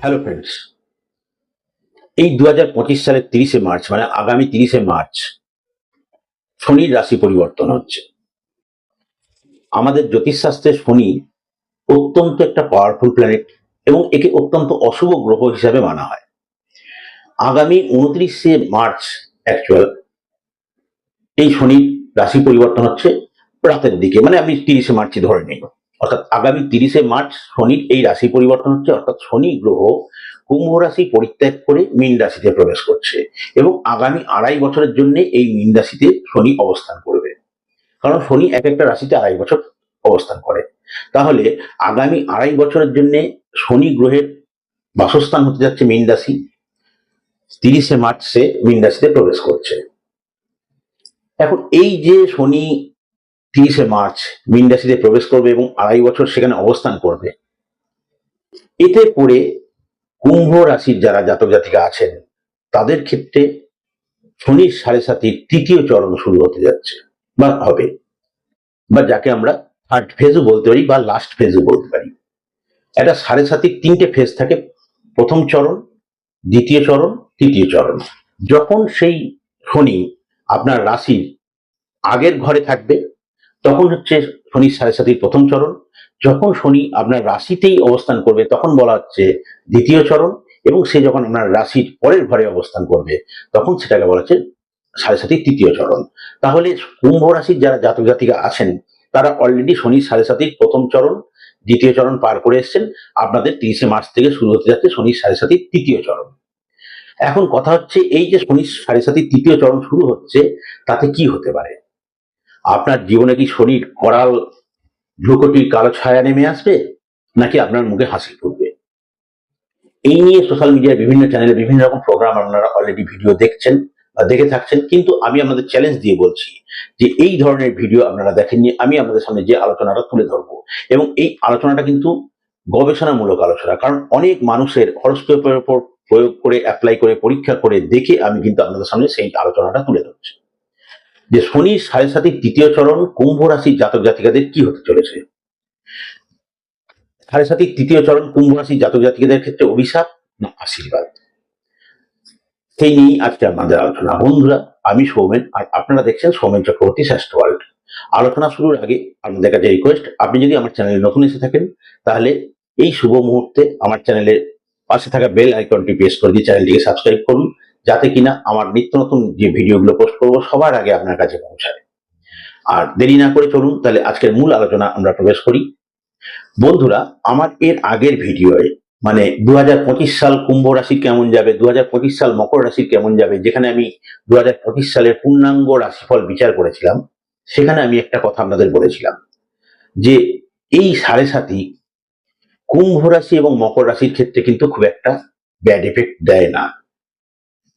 Hello friends এই দু হাজার পঁচিশ সালের তিরিশে মার্চ মানে আগামী তিরিশে মার্চ শনির রাশি পরিবর্তন হচ্ছে। আমাদের জ্যোতিষশাস্ত্রে শনি অত্যন্ত একটা পাওয়ারফুল প্ল্যানেট এবং একে অত্যন্ত অশুভ গ্রহ হিসাবে মানা হয়। আগামী উনত্রিশে মার্চ অ্যাকচুয়াল এই শনির রাশি পরিবর্তন হচ্ছে রাতের দিকে মানে আমি তিরিশে মার্চই ধরে নিই। অর্থাৎ আগামী তিরিশে মার্চ শনির এই রাশি পরিবর্তন হচ্ছে, অর্থাৎ শনি গ্রহ কুম্ভ রাশি পরিত্যাগ করে মীন রাশিতে প্রবেশ করছে এবং আগামী আড়াই বছরের জন্য এই মীন রাশিতে শনি অবস্থান করবে। কারণ শনি এক একটা রাশিতে আড়াই বছর অবস্থান করে। তাহলে আগামী আড়াই বছরের জন্য শনি গ্রহের বাসস্থান হতে যাচ্ছে মীন রাশি। তিরিশে মার্চ সে মীন রাশিতে প্রবেশ করছে। এখন এই যে শনি তিরিশে মার্চ মীন রাশিতে প্রবেশ করবে এবং আড়াই বছর সেখানে অবস্থান করবে। এতে করে কুম্ভ রাশির যারা জাতক জাতিকা আছেন, তাদের ক্ষেত্রে শনির সাড়ে সাতির তৃতীয় চরণ শুরু হতে যাচ্ছে বা হবে। বা যাকে আমরা থার্ড ফেজও বলতে পারি বা লাস্ট ফেজও বলতে পারি। একটা সাড়ে সাতির তিনটে ফেজ থাকে, প্রথম চরণ, দ্বিতীয় চরণ, তৃতীয় চরণ। যখন সেই শনি আপনার রাশির আগের ঘরে থাকবে তখন হচ্ছে শনির সাড়ে সাতির প্রথম চরণ। যখন শনি আপনার রাশিতেই অবস্থান করবে, তখন বলা হচ্ছে দ্বিতীয় চরণ এবং সে যখন আপনার রাশির পরের ঘরে অবস্থান করবে, তখন সেটাকে বলা হচ্ছে সাড়ে সাতির তৃতীয় চরণ। তাহলে কুম্ভ রাশির যারা জাতক জাতিকা আছেন, তারা অলরেডি শনির সাড়ে সাতির প্রথম চরণ, দ্বিতীয় চরণ পার করে এসেছেন। আপনাদের তিরিশে মার্চ থেকে শুরু হতে যাচ্ছে শনির সাড়ে সাতির তৃতীয় চরণ। এখন কথা হচ্ছে, এই যে শনির সাড়ে সাতির তৃতীয় চরণ শুরু হচ্ছে, তাতে কি হতে পারে? আপনার জীবনে কি শনির করাল ভ্রুকটির কালো ছায়া নেমে আসবে? নাকি আপনার মুখে হাসি ফুটবে? এই নিয়ে সোশ্যাল মিডিয়ায় বিভিন্ন চ্যানেলে বিভিন্ন রকম প্রোগ্রাম আপনারা অলরেডি ভিডিও দেখছেন বা দেখে থাকছেন। কিন্তু আমি আপনাদের চ্যালেঞ্জ দিয়ে বলছি যে এই ধরনের ভিডিও আপনারা দেখেননি। আমি আপনাদের সামনে যে আলোচনাটা তুলে ধরবো। এবং এই আলোচনাটা কিন্তু গবেষণামূলক আলোচনা। কারণ অনেক মানুষের হরস্কোপের উপর প্রয়োগ করে অ্যাপ্লাই করে, পরীক্ষা করে দেখে আমি কিন্তু আপনাদের সামনে সেই আলোচনাটা তুলে ধরছি। যে শনি সাড়ে সাতির তৃতীয় চরণ কুম্ভ রাশির জাতক জাতিকাদের কি হতে চলেছে? সাড়ে সাতির তৃতীয় চরণ কুম্ভ রাশির জাতক জাতিকাদের ক্ষেত্রে অভিশাপ না আশীর্বাদ? সেই নিয়েই আজকে আমাদের আলোচনা। বন্ধুরা, আমি সৌমেন, আর আপনারা দেখছেন সৌমেন চক্রবর্তী শ্রেষ্ঠ ওয়ার্ল্ড আলোচনা শুরুর আগে আপনাদের কাছে রিকোয়েস্ট আপনি যদি আমার চ্যানেলে নতুন এসে থাকেন, তাহলে এই শুভ মুহূর্তে আমার চ্যানেলের পাশে থাকা বেল আইকনটি প্রেস করে দিয়ে চ্যানেলটিকে সাবস্ক্রাইব করুন। যাতে কিনা আমার নিত্য নতুন যে ভিডিওগুলো পোস্ট করব, সবার আগে আপনার কাছে পৌঁছায় আর দেরি না করে চলুন, তাহলে আজকের মূল আলোচনা আমরা প্রবেশ করি। বন্ধুরা, আমার এর আগের ভিডিওয়ে মানে দু হাজার পঁচিশ সাল কুম্ভ রাশির কেমন যাবে দু হাজার পঁচিশ সাল মকর রাশির কেমন যাবে, যেখানে আমি দু হাজার পঁচিশ সালের পূর্ণাঙ্গ রাশিফল বিচার করেছিলাম, সেখানে আমি একটা কথা আপনাদের বলেছিলাম, যে এই সাড়ে সাতি কুম্ভ রাশি এবং মকর রাশির ক্ষেত্রে কিন্তু খুব একটা ব্যাড এফেক্ট দেয় না।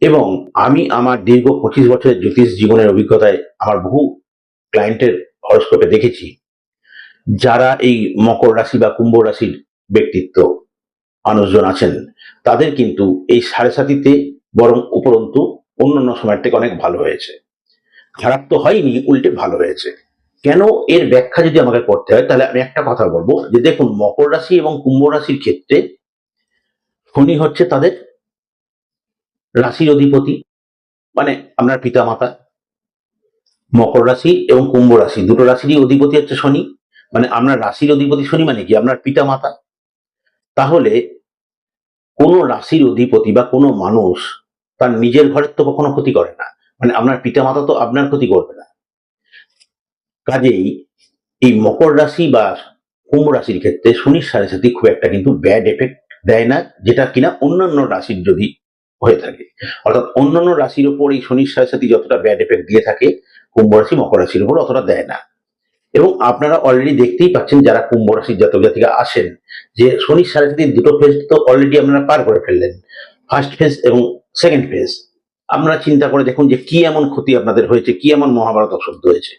এবং আমি আমার দীর্ঘ পঁচিশ বছরের জ্যোতিষ জীবনের অভিজ্ঞতায় আমার বহু ক্লায়েন্টের হরস্কোপে দেখেছি, যারা এই মকর রাশি বা কুম্ভ রাশির ব্যক্তিত্ব, মানুষজন আছেন, তাদের কিন্তু এই সাড়ে সাতিতে বরং উপরন্তু অন্যান্য সময়ের থেকে অনেক ভালো হয়েছে। খারাপ তো হয়নি, উল্টে ভালো হয়েছে। কেন এর ব্যাখ্যা যদি আমাকে করতে হয়, তাহলে আমি একটা কথা বলব, যে দেখুন মকর রাশি এবং কুম্ভ রাশির ক্ষেত্রে শনি হচ্ছে তাদের রাশির অধিপতি মানে আপনার পিতা মাতা মকর রাশি এবং কুম্ভ রাশি। দুটো রাশিরই অধিপতি হচ্ছে শনি। মানে আপনার রাশির অধিপতি শনি মানে কি? আপনার পিতা মাতা তাহলে কোন রাশির অধিপতি বা কোনো মানুষ তার নিজের ঘরের তো কখনো ক্ষতি করে না। মানে আপনার পিতা মাতা তো আপনার ক্ষতি করবে না। কাজেই এই মকর রাশি বা কুম্ভ রাশির ক্ষেত্রে শনির সাড়ে সাথে খুব একটা কিন্তু ব্যাড এফেক্ট দেয় না, যেটা কিনা অন্যান্য রাশির যদি হয়ে থাকে। অর্থাৎ অন্যান্য রাশির ওপর এই শনির সাথে যতটা ব্যাড এফেক্ট দিয়ে থাকে, কুম্ভ রাশি মকর রাশির উপর অতটা দেয় না। এবং আপনারা অলরেডি দেখতেই পাচ্ছেন যারা কুম্ভ রাশির জাতক জাতিকা আসেন, যে শনির সাড়ে সাথে দুটো ফেজ তো অলরেডি আপনারা পার করে ফেললেন। ফার্স্ট ফেজ এবং সেকেন্ড ফেজ আপনারা চিন্তা করে দেখুন যে কি এমন ক্ষতি আপনাদের হয়েছে, কি এমন মহাভারত অশুদ্ধ হয়েছে।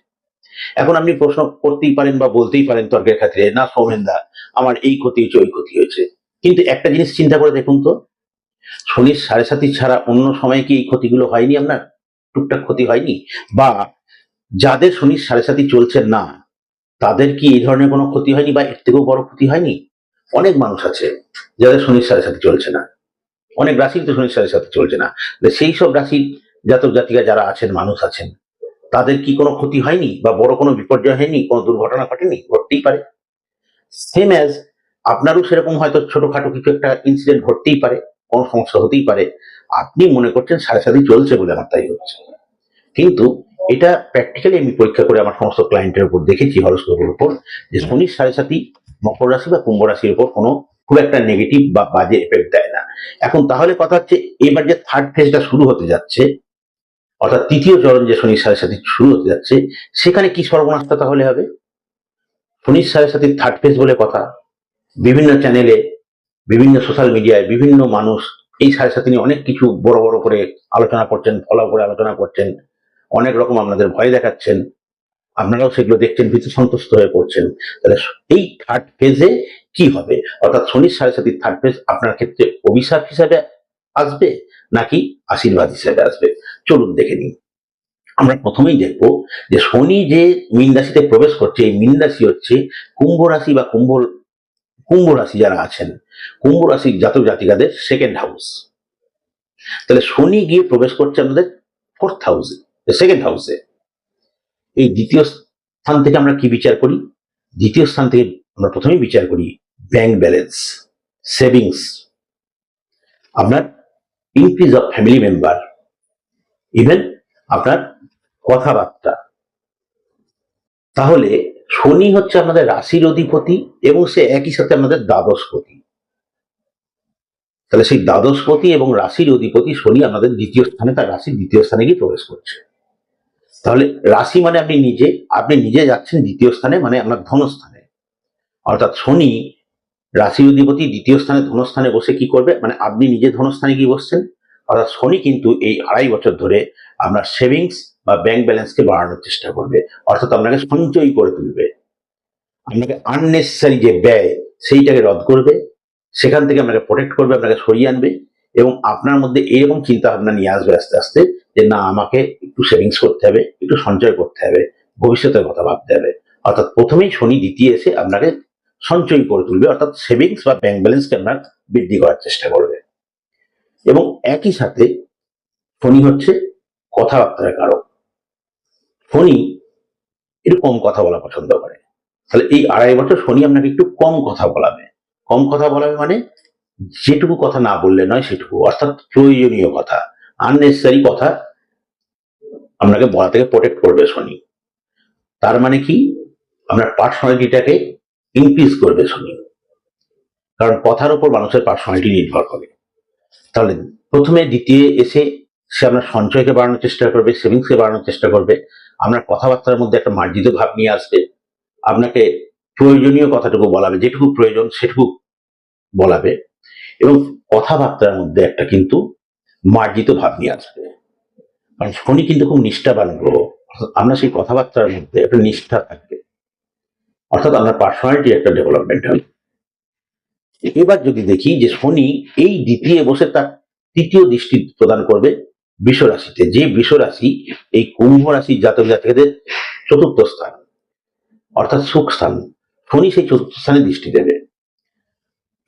এখন আপনি প্রশ্ন করতেই পারেন বা বলতেই পারেন তর্কের ক্ষেত্রে না সৌমেনদা, আমার এই ক্ষতি হয়েছে, ওই ক্ষতি হয়েছে। কিন্তু একটা জিনিস চিন্তা করে দেখুন তো শনির সাড়ে সাতি ছাড়া অন্য সময় কি এই ক্ষতিগুলো হয়নি আপনার? টুকটাক ক্ষতি হয়নি? বা যাদের শনির সাড়ে সাতি চলছে না, তাদের কি এই ধরনের কোনো ক্ষতি হয়নি বা এর থেকেও বড় ক্ষতি হয়নি? অনেক মানুষ আছে যাদের শনির সাড়ে সাথে চলছে না। অনেক রাশির তো শনির সাথে সাথে চলছে না। সেই সব রাশির জাতক জাতিকা যারা আছেন, মানুষ আছেন, তাদের কি কোনো ক্ষতি হয়নি বা বড় কোনো বিপর্যয় হয়নি? কোনো দুর্ঘটনা ঘটেনি? ঘটতেই পারে। সেম অ্যাজ আপনারও সেরকম হয়তো ছোটখাটো কিছু একটা ইনসিডেন্ট ঘটতেই পারে। কোনো সমস্যা হতেই পারে। আপনি মনে করছেন সাড়ে সাথেই চলছে বলে আমার তাই হচ্ছে। কিন্তু এটা প্র্যাকটিক্যালি আমি পরীক্ষা করে আমার সমস্ত ক্লায়েন্টের উপর দেখেছি, হরস্কোপের উপর, যে শনির সাড়ে সাথী মকর রাশি বা কুম্ভ রাশির উপর কোনো খুব একটা নেগেটিভ বা বাজে এফেক্ট দেয় না। এখন তাহলে কথা হচ্ছে, এবার যে থার্ড ফেজটা শুরু হতে যাচ্ছে, অর্থাৎ তৃতীয় চরণ যে শনির সাড়ে সাথী শুরু হতে যাচ্ছে, সেখানে কি সর্বনাশটা তাহলে হবে? শনির সাড়ে সাথীর থার্ড ফেজ বলে কথা। বিভিন্ন চ্যানেলে বিভিন্ন সোশ্যাল মিডিয়ায় বিভিন্ন মানুষ এই সাড়ে সাথে নিয়ে অনেক কিছু বড় বড় করে আলোচনা করছেন ফলো করে আলোচনা করছেন, অনেক রকম আপনাদের ভয় দেখাচ্ছেন, আপনারাও সেগুলো দেখছেন, ভীত সন্তুষ্ট হয়ে পড়ছেন। তাহলে এই থার্ড ফেজে কি হবে? অর্থাৎ শনির সাড়ে সাথী থার্ড ফেজ আপনার ক্ষেত্রে অভিশাপ হিসাবে আসবে নাকি আশীর্বাদ হিসাবে আসবে? চলুন দেখে নিন আমরা প্রথমেই দেখব যে শনি যে মীন রাশিতে প্রবেশ করছে, এই মীন রাশি হচ্ছে কুম্ভ রাশি বা কুম্ভ কুম্ভ রাশি যারা আছেন, কুম্ভ রাশির জাতক জাতিকাদের সেকেন্ড হাউস তাহলে শনি গিয়ে প্রবেশ করছে আমাদের ফোর্থ হাউসে সেকেন্ড হাউসে এই দ্বিতীয় স্থান থেকে আমরা কি বিচার করি? দ্বিতীয় স্থান থেকে আমরা প্রথমেই বিচার করি ব্যাংক ব্যালেন্স সেভিংস আপনার increase of family member even আপনার কথাবার্তা। তাহলে শনি হচ্ছে আমাদের রাশির অধিপতি এবং সে একই সাথে আমাদের দ্বাদশপতি। তাহলে সেই দ্বাদশপতি এবং রাশির অধিপতি শনি আমাদের দ্বিতীয় স্থানে, তার রাশির দ্বিতীয় স্থানে গিয়ে প্রবেশ করছে। তাহলে রাশি মানে আপনি নিজে আপনি নিজে যাচ্ছেন দ্বিতীয় স্থানে মানে আপনার ধনস্থানে। অর্থাৎ শনি রাশি অধিপতি দ্বিতীয় স্থানে, ধনস্থানে বসে কি করবে? মানে আপনি নিজে ধনস্থানে গিয়ে বসছেন। অর্থাৎ শনি কিন্তু এই আড়াই বছর ধরে আপনার সেভিংস বা ব্যাংক ব্যালেন্সকে বাড়ানোর চেষ্টা করবে। অর্থাৎ আপনাকে সঞ্চয় করে তুলবে। আপনাকে আননেসেসারি যে ব্যয়, সেইটাকে রদ করবে। সেখান থেকে আপনাকে প্রোটেক্ট করবে, আপনাকে সরিয়ে আনবে এবং আপনার মধ্যে এরকম চিন্তা ভাবনা নিয়ে আসবে আস্তে আস্তে যে, না, আমাকে একটু সেভিংস করতে হবে, একটু সঞ্চয় করতে হবে, ভবিষ্যতের কথা ভাবতে হবে। অর্থাৎ প্রথমেই শনি দ্বিতীয় এসে আপনাকে সঞ্চয় করে তুলবে, অর্থাৎ সেভিংস বা ব্যাংক ব্যালেন্সকে আপনার বৃদ্ধি করার চেষ্টা করবে। এবং একই সাথে শনি হচ্ছে কথাবার্তার কারক। শনি একটু কম কথা বলা পছন্দ করে। তাহলে এই আড়াই বছর শনি আপনাকে একটু কম কথা বলাবে। কম কথা বলাবে মানে যেটুকু কথা না বললে নয় সেটুকু, অর্থাৎ প্রয়োজনীয় কথা আননেসেসারি কথা আপনাকে বলা থেকে প্রোটেক্ট করবে শনি। তার মানে কি? আপনার পার্সোনালিটিটাকে ইনক্রিজ করবে শনি। কারণ কথার উপর মানুষের পার্সোনালিটি নির্ভর করে। তাহলে প্রথমে, দ্বিতীয়, এসে সে আপনার সঞ্চয়কে বাড়ানোর চেষ্টা করবে সেভিংসকে বাড়ানোর চেষ্টা করবে। আপনার কথাবার্তার মধ্যে একটা মার্জিত ভাব নিয়ে আসবে। আপনাকে প্রয়োজনীয় কথাটুকু বলাবে যেটুকু প্রয়োজন সেটুকু বলাবে। এবং কথাবার্তার মধ্যে একটা কিন্তু মার্জিত ভাব নিয়ে আসবে। কারণ শনি কিন্তু খুব নিষ্ঠাবান গ্রহ। আপনার সেই কথাবার্তার মধ্যে একটা নিষ্ঠা থাকবে। অর্থাৎ আপনার পার্সোনালিটি একটা ডেভেলপমেন্ট হবে। এবার যদি দেখি যে শনি এই দ্বিতীয় বসে তার তৃতীয় দৃষ্টি প্রদান করবে বৃষ রাশিতে যে বৃষ রাশি এই কুম্ভ রাশির জাতক জাতিকাদের চতুর্থ স্থান, অর্থাৎ সুখ স্থান। শনি সেই চতুর্থ স্থানে দৃষ্টি দেবে।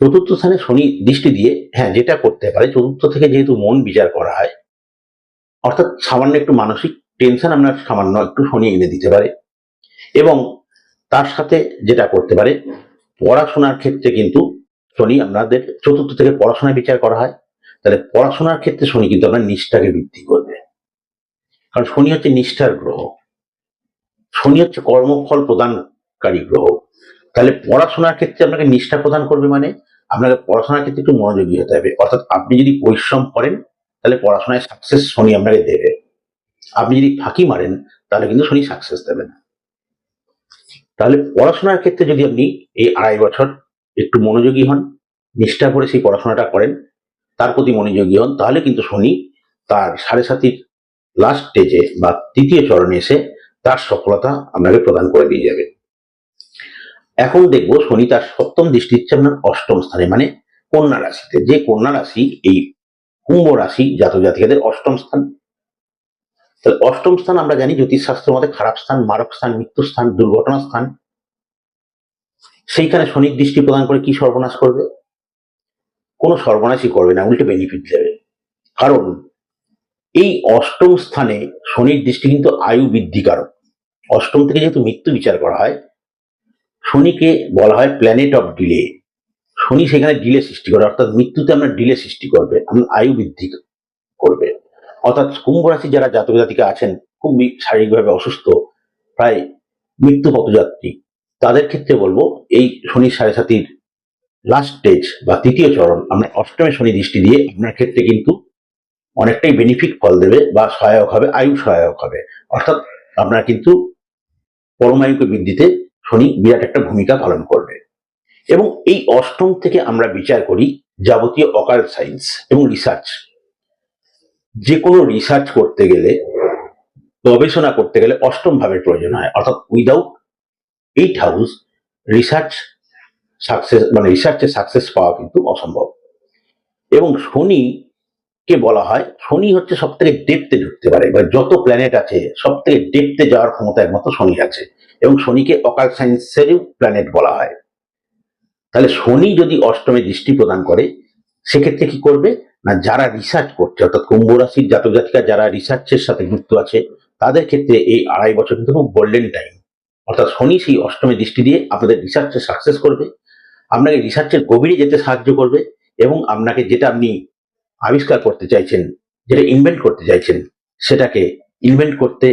চতুর্থ স্থানে শনি দৃষ্টি দিয়ে হ্যাঁ যেটা করতে পারে, চতুর্থ থেকে যেহেতু মন বিচার করা হয়, অর্থাৎ সামান্য একটু মানসিক টেনশন আপনার সামান্য একটু শনি এনে দিতে পারে। এবং তার সাথে যেটা করতে পারে, পড়াশোনার ক্ষেত্রে কিন্তু শনি আপনাদের চতুর্থ থেকে পড়াশোনা বিচার করা হয়। তাহলে পড়াশোনার ক্ষেত্রে শনি কিন্তু আপনার নিষ্ঠাকে বৃদ্ধি করবে। কারণ শনি হচ্ছে নিষ্ঠার গ্রহ। শনি হচ্ছে কর্মফল প্রদানকারী গ্রহ। তাহলে পড়াশোনার ক্ষেত্রে আপনাকে নিষ্ঠা প্রদান করবে মানে আপনাকে পড়াশোনার ক্ষেত্রে একটু মনোযোগী হতে হবে। অর্থাৎ আপনি যদি পরিশ্রম করেন, তাহলে পড়াশোনায় সাকসেস শনি আপনাকে দেবে। আপনি যদি ফাঁকি মারেন, তাহলে কিন্তু শনি সাকসেস দেবে না। তাহলে পড়াশোনার ক্ষেত্রে যদি আপনি এই আড়াই বছর একটু মনোযোগী হন, নিষ্ঠা করে সেই পড়াশোনাটা করেন তার প্রতি মনোযোগী হন, তাহলে কিন্তু শনি তার সাড়ে সাতির লাস্ট স্টেজে বা তৃতীয় চরণে এসে তার সফলতা আপনাকে প্রদান করে দিয়ে যাবে। এখন দেখব শনি তার সপ্তম দৃষ্টি হচ্ছে আপনার অষ্টম স্থানে মানে কন্যা রাশিতে। যে কন্যা রাশি এই কুম্ভ রাশি জাতক জাতিকাদের অষ্টম স্থান। তাহলে অষ্টম স্থান আমরা জানি জ্যোতিষশাস্ত্র মতে খারাপ স্থান, মারক স্থান, মৃত্যু স্থান, দুর্ঘটনা স্থান। সেইখানে শনির দৃষ্টি প্রদান করে কি সর্বনাশ করবে? কোনো সর্বনাশই করবে না, উল্টে বেনিফিট দেবে। কারণ এই অষ্টম স্থানে শনির দৃষ্টি কিন্তু আয়ু বৃদ্ধিকারক। অষ্টম থেকে যেহেতু মৃত্যু বিচার করা হয়, শনিকে বলা হয় প্ল্যানেট অফ ডিলে শনি সেখানে ডিলে সৃষ্টি করে, অর্থাৎ মৃত্যুতে আমরা ডিলে সৃষ্টি করবে, আমরা আয়ু বৃদ্ধি করবে। অর্থাৎ কুম্ভ রাশি যারা জাতক জাতিকা আছেন খুব শারীরিকভাবে অসুস্থ, প্রায় মৃত্যু পথযাত্রী, তাদের ক্ষেত্রে বলব এই শনি সাড়ে সাতির লাস্ট স্টেজ বা তৃতীয় চরণ, আমরা অষ্টমে শনি দৃষ্টি দিয়ে আপনার ক্ষেত্রে কিন্তু অনেকটাই বেনিফিট ফল দেবে বা সহায়ক হবে, আয়ু সহায়ক হবে। অর্থাৎ আপনার কিন্তু পরমায়ুকে বৃদ্ধিতে শনি বিরাট একটা ভূমিকা পালন করবে। এবং এই অষ্টম থেকে আমরা বিচার করি যাবতীয় অকাল সায়েন্স এবং রিসার্চ যে কোনো রিসার্চ করতে গেলে, গবেষণা করতে গেলে অষ্টম ভাবের প্রয়োজন হয়। অর্থাৎ without eight house research success মানে রিসার্চে সাকসেস পাওয়া কিন্তু অসম্ভব। এবং শনি কে বলা হয়, শনি হচ্ছে সব থেকে ডেপতে ঢুকতে পারে, বা যত প্ল্যানেট আছে সব থেকে ডেপতে যাওয়ার ক্ষমতা একমাত্র শনি আছে। এবং শনিকে অকাল সায়েন্সেরও প্ল্যানেট বলা হয়। তাহলে শনি যদি অষ্টমে দৃষ্টি প্রদান করে, সেক্ষেত্রে কি করবে? না, যারা রিসার্চ করছে, অর্থাৎ কুম্ভ রাশির জাতক জাতিকা যারা রিসার্চের সাথে যুক্ত আছে, তাদের ক্ষেত্রে এই আড়াই বছর কিন্তু খুব গোল্ডেন টাইম অর্থাৎ শনি সেই অষ্টমে দৃষ্টি দিয়ে আপনাদের রিসার্চে সাকসেস করবে। আপনাকে রিসার্চের গভীরে যেতে সাহায্য করবে এবং আপনাকে যেটা আপনি আবিষ্কার করতে চাইছেন, যেটা ইনভেন্ট করতে চাইছেন, সেটাকে ইনভেন্ট করতে,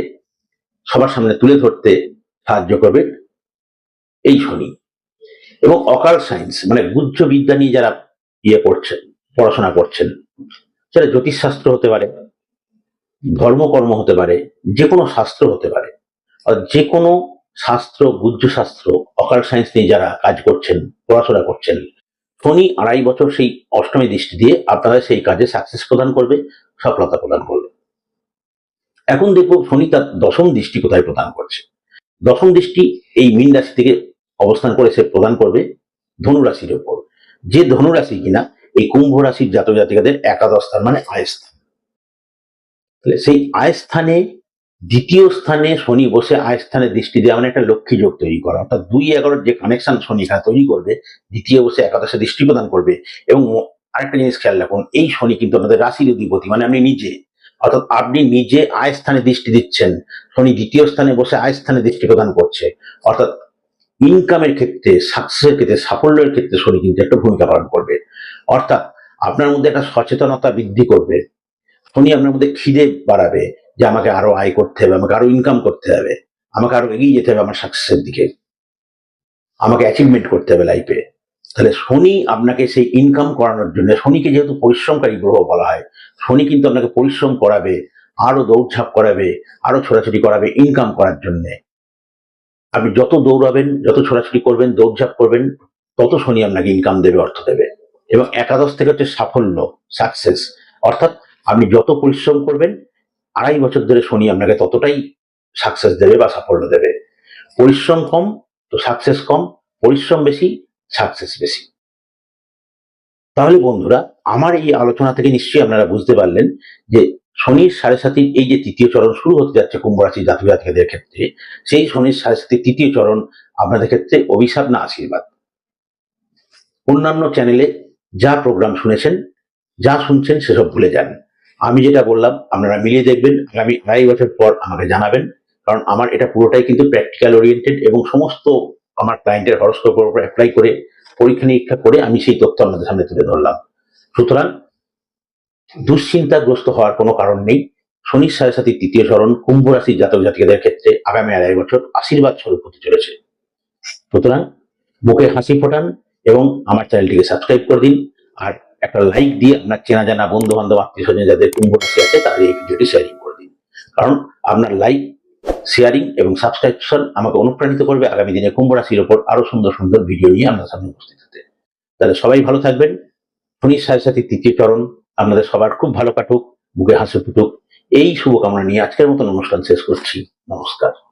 সবার সামনে তুলে ধরতে সাহায্য করবে এই শনি। এবং অকাল সায়েন্স মানে গুজ্জ বিদ্যা নিয়ে যারা ইয়ে করছেন, পড়াশোনা করছেন, সেটা জ্যোতিষশাস্ত্র হতে পারে, ধর্মকর্ম হতে পারে যে কোনো শাস্ত্র হতে পারে। আর যে কোনো শাস্ত্র গুজ্জ শাস্ত্র অকাল সায়েন্স নিয়ে যারা কাজ করছেন, পড়াশোনা করছেন, শনি আড়াই বছর সেই অষ্টমী দৃষ্টি দিয়ে আপনারা সেই কাজে সাকসেস প্রদান করবে, সফলতা প্রদান করবে। এখন দেখব শনি তার দশম দৃষ্টি কোথায় প্রদান করছে। দশম দৃষ্টি এই মীন রাশি থেকে অবস্থান করে সে প্রদান করবে ধনু রাশির উপর যে ধনুরাশি কিনা, এই কুম্ভ রাশির জাতক জাতিকাদের একাদশ স্থান মানে আয় স্থান তাহলে সেই আয় স্থানে দ্বিতীয় স্থানে শনি বসে, আয় স্থানে দৃষ্টি দেওয়া মানে একটা লক্ষ্মী যোগ তৈরি করা। অর্থাৎ দুই এগারোর যে কানেকশন শনি এখানে তৈরি করবে, দ্বিতীয় বসে একাদশে দৃষ্টি প্রদান করবে এবং আরেকটা জিনিস খেয়াল রাখুন, এই শনি কিন্তু আপনাদের রাশির অধিপতি মানে আপনি নিজে। অর্থাৎ আপনি নিজে আয় স্থানে দৃষ্টি দিচ্ছেন, শনি দ্বিতীয় স্থানে বসে আয় স্থানে দৃষ্টি প্রদান করছে। অর্থাৎ ইনকামের ক্ষেত্রে সাকসেসের ক্ষেত্রে, সাফল্যের ক্ষেত্রে শনি কিন্তু একটা ভূমিকা পালন করবে। অর্থাৎ আপনার মধ্যে একটা সচেতনতা বৃদ্ধি করবে। শনি আপনার মধ্যে খিদে বাড়াবে যে আমাকে আরও আয় করতে হবে, আমাকে আরও ইনকাম করতে হবে, আমাকে আরও এগিয়ে যেতে হবে আমার সাকসেসের দিকে। আমাকে অ্যাচিভমেন্ট করতে হবে লাইফে তাহলে শনি আপনাকে সেই ইনকাম করানোর জন্য, শনিকে যেহেতু পরিশ্রমকারী গ্রহ বলা হয়, শনি কিন্তু আপনাকে পরিশ্রম করাবে, আরও দৌড়ঝাঁপ করাবে, আরও ছোটাছুটি করাবে ইনকাম করার জন্য। আপনি যত দৌড়াবেন, যত ছোটাছুটি করবেন, দৌড়ঝাঁপ করবেন, তত শনি আপনাকে ইনকাম দেবে, অর্থ দেবে। এবং একাদশ থেকে হচ্ছে সাফল্য সাকসেস অর্থাৎ আপনি যত পরিশ্রম করবেন, আড়াই বছর ধরে শনি আপনাকে ততটাই সাকসেস দেবে বা সাফল্য দেবে। পরিশ্রম কম তো সাকসেস কম, পরিশ্রম বেশি সাকসেস বেশি। তাহলে বন্ধুরা, আমার এই আলোচনা থেকে নিশ্চয়ই আপনারা বুঝতে পারলেন যে শনির সাড়ে সাতির এই যে তৃতীয় চরণ শুরু হতে যাচ্ছে কুম্ভ রাশি জাতক জাতিকাদের ক্ষেত্রে, সেই শনির সাড়ে সাতির তৃতীয় চরণ আপনাদের ক্ষেত্রে অভিশাপ না আশীর্বাদ। অন্যান্য চ্যানেলে যা প্রোগ্রাম শুনেছেন, যা শুনছেন সেসব ভুলে যান। আমি যেটা বললাম, আপনারা মিলিয়ে দেখবেন, আগামী আড়াই বছর পর আমাকে জানাবেন, কারণ আমার এটা পুরোটাই কিন্তু প্র্যাকটিক্যাল ওরিয়েন্টেড এবং সমস্ত আমার ক্লায়েন্টের হরস্কোপের উপর অ্যাপ্লাই করে, পরীক্ষা নিরীক্ষা করে আমি সেই তথ্য আপনাদের সামনে তুলে ধরলাম। সুতরাং, দুশ্চিন্তাগ্রস্ত হওয়ার কোনো কারণ নেই। শনির সাড়ে সাথে তৃতীয় চরণ কুম্ভ রাশির জাতক জাতিকাদের ক্ষেত্রে আগামী আড়াই বছর আশীর্বাদ স্বরূপ হতে চলেছে। সুতরাং, বুকে হাসি ফোটান এবং আমার চ্যানেলটিকে সাবস্ক্রাইব করে দিন। আর একটা লাইক দিয়ে আপনার চেনা জানা বন্ধু বান্ধব আত্মীয় স্বজন যাদের কুম্ভ রাশি আছে, তাদের এই ভিডিওটি শেয়ারিং করে দিন। কারণ আপনার লাইক শেয়ারিং এবং সাবস্ক্রিপশন আমাকে অনুপ্রাণিত করবে আগামী দিনে কুম্ভ রাশির ওপর আরও সুন্দর সুন্দর ভিডিও নিয়ে আপনার সামনে উপস্থিত হতে। তাহলে সবাই ভালো থাকবেন। শনির সাথে সাথে তৃতীয় চরণ আপনাদের সবার খুব ভালো কাটুক, বুকে হাসি ফুটুক। এই শুভকামনা নিয়ে আজকের মতন অনুষ্ঠান শেষ করছি। নমস্কার।